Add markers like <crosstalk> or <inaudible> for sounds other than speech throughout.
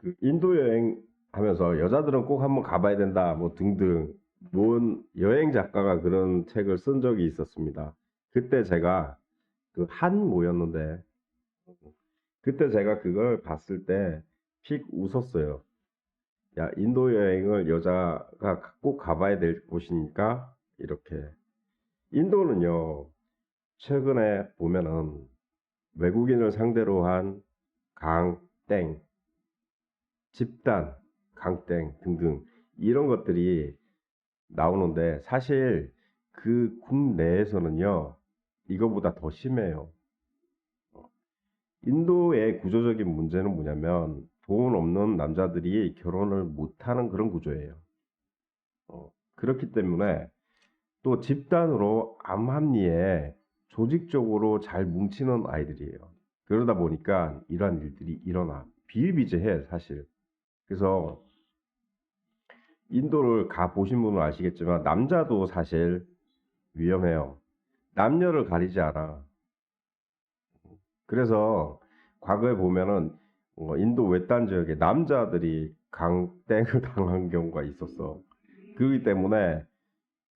그 인도 여행 하면서 여자들은 꼭 한번 가봐야 된다, 뭐 등등, 뭔 여행 작가가 그런 책을 쓴 적이 있었습니다. 그때 제가 그 한모였는데, 그때 제가 그걸 봤을 때 픽 웃었어요. 야, 인도 여행을 여자가 꼭 가봐야 될 곳이니까, 이렇게. 인도는요, 최근에 보면은 외국인을 상대로 한 강 땡, 집단, 강땡 등등 이런 것들이 나오는데 사실 그 국내에서는요, 이거보다 더 심해요. 어, 인도의 구조적인 문제는 뭐냐면 돈 없는 남자들이 결혼을 못하는 그런 구조예요. 어, 그렇기 때문에 또 집단으로 암합리에 조직적으로 잘 뭉치는 아이들이에요. 그러다 보니까 이러한 일들이 일어나. 비일비재해, 사실. 그래서 인도를 가 보신 분은 아시겠지만 남자도 사실 위험해요. 남녀를 가리지 않아. 그래서 과거에 보면은 어, 인도 외딴 지역에 남자들이 강땡을 <laughs> 당한 경우가 있었어. 그렇기 때문에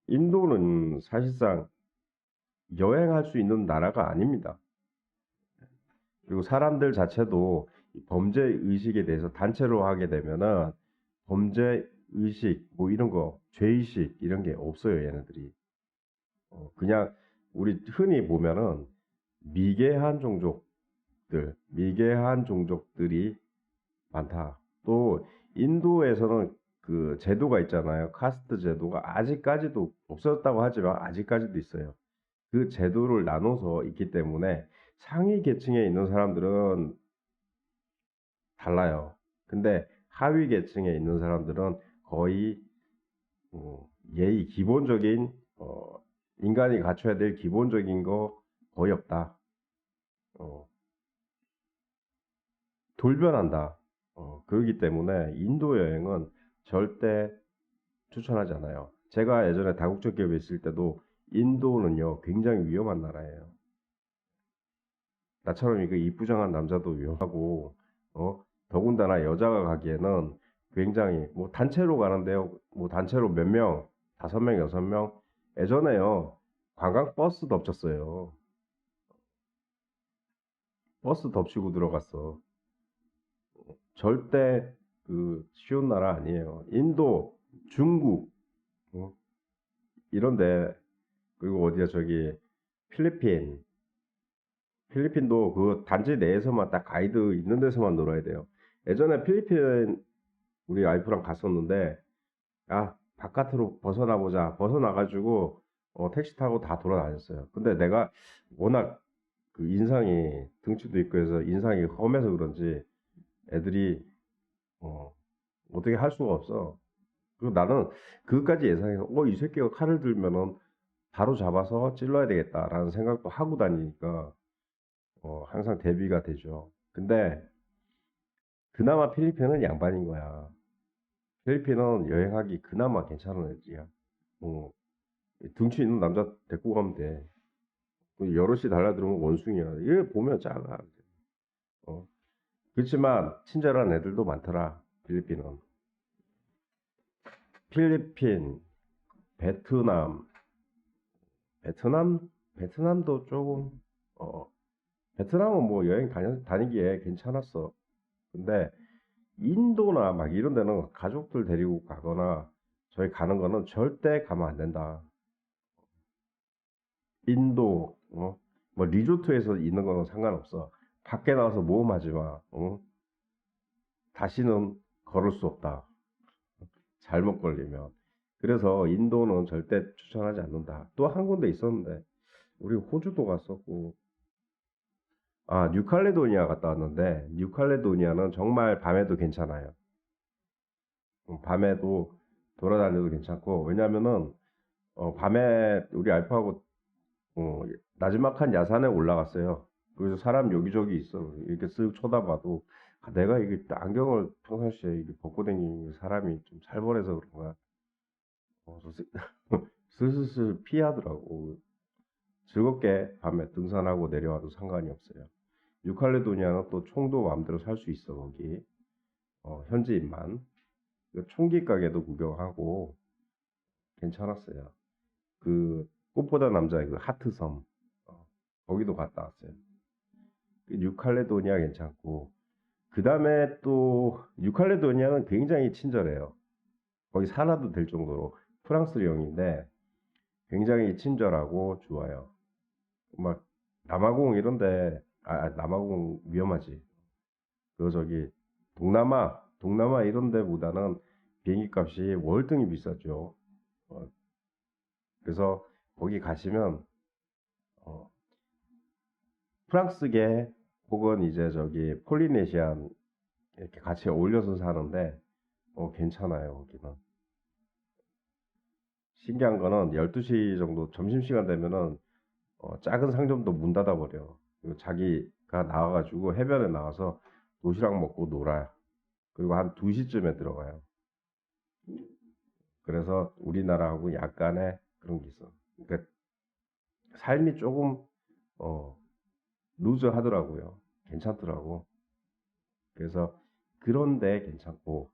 인도는 사실상 여행할 수 있는 나라가 아닙니다. 그리고 사람들 자체도 이 범죄 의식에 대해서 단체로 하게 되면은 범죄 의식 뭐 이런 거 죄의식 이런 게 없어요 얘네들이. 어, 그냥 우리 흔히 보면은 미개한 종족들 미개한 종족들이 많다. 또 인도에서는 그 제도가 있잖아요. 카스트 제도가 아직까지도 없어졌다고 하지만 아직까지도 있어요. 그 제도를 나눠서 있기 때문에 상위 계층에 있는 사람들은 달라요. 근데 하위 계층에 있는 사람들은 거의 어, 예의 기본적인 어, 인간이 갖춰야 될 기본적인 거 거의 없다. 어, 돌변한다. 어, 그렇기 때문에 인도 여행은 절대 추천하지 않아요. 제가 예전에 다국적 기업에 있을 때도 인도는요 굉장히 위험한 나라예요. 나처럼 이거 이쁘장한 남자도 위험하고 어 더군다나 여자가 가기에는 굉장히 뭐 단체로 가는데요. 뭐 단체로 몇 명 다섯 명 여섯 명? 예전에요. 관광 버스 덮쳤어요. 버스 덮치고 들어갔어. 절대 그 쉬운 나라 아니에요. 인도 중국 어? 이런데 그리고 어디야? 저기 필리핀. 필리핀도 그 단지 내에서만 딱 가이드 있는 데서만 놀아야 돼요. 예전에 필리핀 우리 와이프랑 갔었는데 야 바깥으로 벗어나 보자 벗어나 가지고 어, 택시 타고 다 돌아다녔어요. 근데 내가 워낙 그 인상이 등치도 있고 해서 인상이 험해서 그런지 애들이 어, 어떻게 할 수가 없어. 그리고 나는 그것까지 예상해서 어 이 새끼가 칼을 들면은 바로 잡아서 찔러야 되겠다라는 생각도 하고 다니니까 어, 항상 대비가 되죠. 근데 그나마 필리핀은 양반인 거야. 필리핀은 여행하기 그나마 괜찮은 애지야. 어, 등치 있는 남자 데리고 가면 돼. 그 여럿이 달라들으면 원숭이야. 얘 보면 작아. 어. 그렇지만 친절한 애들도 많더라. 필리핀은. 필리핀, 베트남, 베트남, 베트남도 조금, 어, 베트남은 뭐 여행 다니, 다니기에 괜찮았어. 근데 인도나 막 이런 데는 가족들 데리고 가거나 저희 가는 거는 절대 가면 안 된다. 인도, 어? 뭐 리조트에서 있는 거는 상관없어. 밖에 나와서 모험하지 마. 어? 다시는 걸을 수 없다. 잘못 걸리면. 그래서 인도는 절대 추천하지 않는다. 또 한 군데 있었는데 우리 호주도 갔었고 아, 뉴칼레도니아 갔다 왔는데, 뉴칼레도니아는 정말 밤에도 괜찮아요. 음, 밤에도 돌아다녀도 괜찮고, 왜냐면은, 어, 밤에 우리 알파하고, 어, 나지막한 야산에 올라갔어요. 그래서 사람 여기저기 있어. 이렇게 쓱 쳐다봐도, 아, 내가 이게 안경을 평상시에 이렇게 벗고 다니는 사람이 좀 살벌해서 그런가. 어, <laughs> 슬슬슬 피하더라고. 즐겁게 밤에 등산하고 내려와도 상관이 없어요. 뉴칼레도니아는 또 총도 마음대로 살 수 있어 거기. 어, 현지인만. 그 총기 가게도 구경하고 괜찮았어요. 그 꽃보다 남자의 그 하트섬 어, 거기도 갔다 왔어요. 그 뉴칼레도니아 괜찮고 그 다음에 또 뉴칼레도니아는 굉장히 친절해요. 거기 살아도 될 정도로 프랑스령인데 굉장히 친절하고 좋아요. 막 남아공 이런데 아 남아공 위험하지. 그 저기 동남아 동남아 이런 데보다는 비행기 값이 월등히 비싸죠. 어, 그래서 거기 가시면 어, 프랑스계 혹은 이제 저기 폴리네시안 이렇게 같이 어울려서 사는데 어, 괜찮아요 거기는. 신기한 거는 12시 정도 점심시간 되면은 어, 작은 상점도 문 닫아버려. 그리고 자기가 나와가지고 해변에 나와서 도시락 먹고 놀아요. 그리고 한 2시쯤에 들어가요. 그래서 우리나라하고 약간의 그런 게 있어. 그러니까 삶이 조금 어, 루즈 하더라고요. 괜찮더라고. 그래서 그런데 괜찮고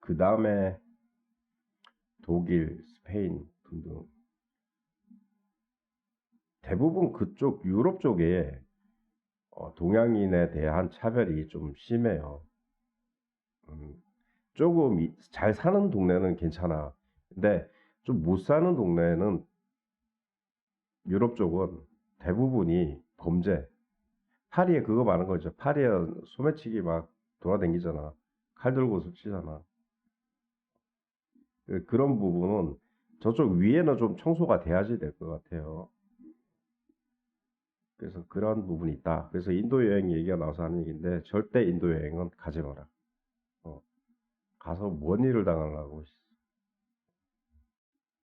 그 다음에 독일, 스페인 등등 대부분 그쪽 유럽 쪽에 어, 동양인에 대한 차별이 좀 심해요. 음, 조금 이- 잘 사는 동네는 괜찮아. 근데 좀 못 사는 동네는 유럽 쪽은 대부분이 범죄. 파리에 그거 많은 거죠. 파리에 소매치기 막 돌아다니잖아. 칼 들고 훔치잖아. 그- 그런 부분은 저쪽 위에는 좀 청소가 돼야지 될 것 같아요. 그래서 그런 부분이 있다. 그래서 인도 여행 얘기가 나와서 하는 얘기인데 절대 인도 여행은 가지 마라. 어, 가서 뭔 일을 당하려고. 씨.